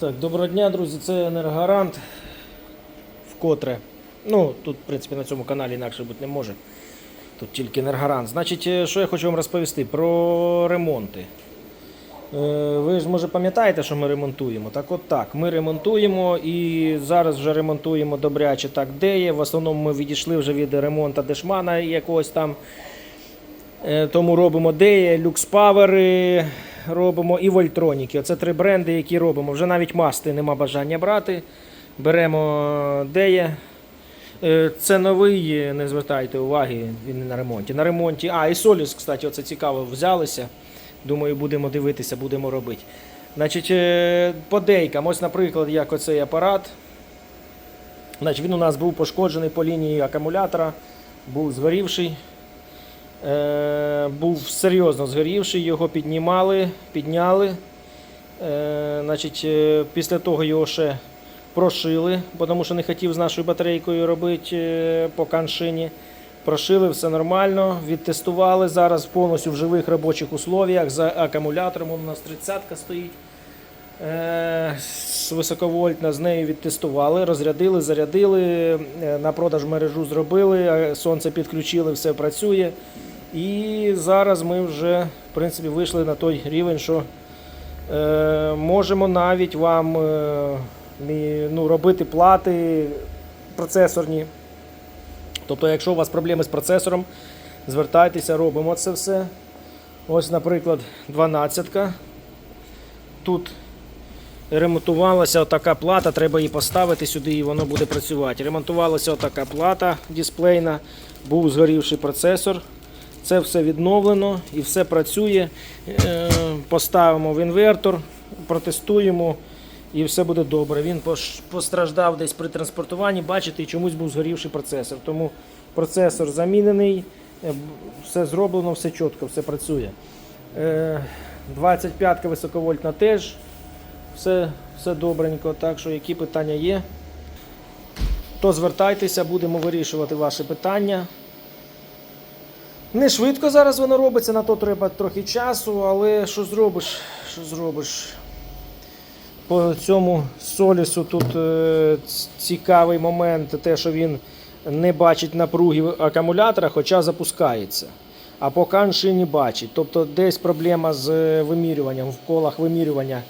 Так, доброго дня, друзі, це енергогарант. Вкотре. Ну, тут, в принципі, на цьому каналі інакше бути не може. Тут тільки енергогарант. Значить, е, що я хочу вам розповісти про ремонти. Е, Ви ж може пам'ятаєте, що ми ремонтуємо? Так от так, ми ремонтуємо і зараз вже ремонтуємо добряче так, де є. В основному ми відійшли вже від ремонту дешмана якогось там. Е, Тому робимо Деє, люкспавери, робимо і Вольтроніки. Оце три бренди, які робимо. Вже навіть масти нема бажання брати. Беремо Деє. Е, Це новий, не звертайте уваги, він на ремонті. На ремонті. А, і Соліс, кстати, оце цікаво, взялися. Думаю, будемо дивитися, будемо робити. Значить, е, по дейкам, ось, наприклад, як оцей апарат. Значить, він у нас був пошкоджений по лінії акумулятора, був згорівший. Е, був серйозно згорівший, його піднімали, підняли. Е, значить, е, після того його ще прошили, тому що не хотів з нашою батарейкою робити по каншині. Прошили, все нормально, відтестували зараз повністю в живих робочих условіях за акумулятором. У нас 30-ка стоїть. С- Високовольтна з нею відтестували, розрядили, зарядили, на продаж мережу зробили, сонце підключили, все працює. І зараз ми вже в принципі, вийшли на той рівень, що е, можемо навіть вам е, ну, робити плати процесорні. Тобто, якщо у вас проблеми з процесором, звертайтеся, робимо це все. Ось, наприклад, 12-ка. Тут ремонтувалася отака плата, треба її поставити сюди і воно буде працювати. Ремонтувалася отака плата дисплейна, був згорівший процесор. Це все відновлено і все працює. Е, Поставимо в інвертор, протестуємо і все буде добре. Він постраждав десь при транспортуванні, бачите, і чомусь був згорівший процесор. Тому процесор замінений, е, все зроблено, все чітко, все працює. Е, 25-ка високовольтна теж. Все, все добренько. Так що, які питання є, то звертайтеся, будемо вирішувати ваші питання. Не швидко зараз воно робиться, на то треба трохи часу, але що зробиш? Що зробиш? По цьому солісу тут е, цікавий момент, те, що він не бачить напруги акумулятора, хоча запускається. А по каншині бачить. Тобто десь проблема з е, вимірюванням, в колах вимірювання.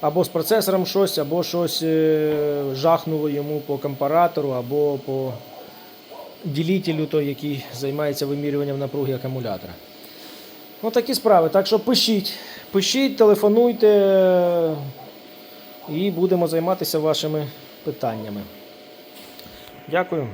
Або з процесором щось, або щось е, жахнуло йому по компаратору, або по ділітелю, той, який займається вимірюванням напруги акумулятора. Ну, такі справи. Так що пишіть, пишіть, телефонуйте і будемо займатися вашими питаннями. Дякую.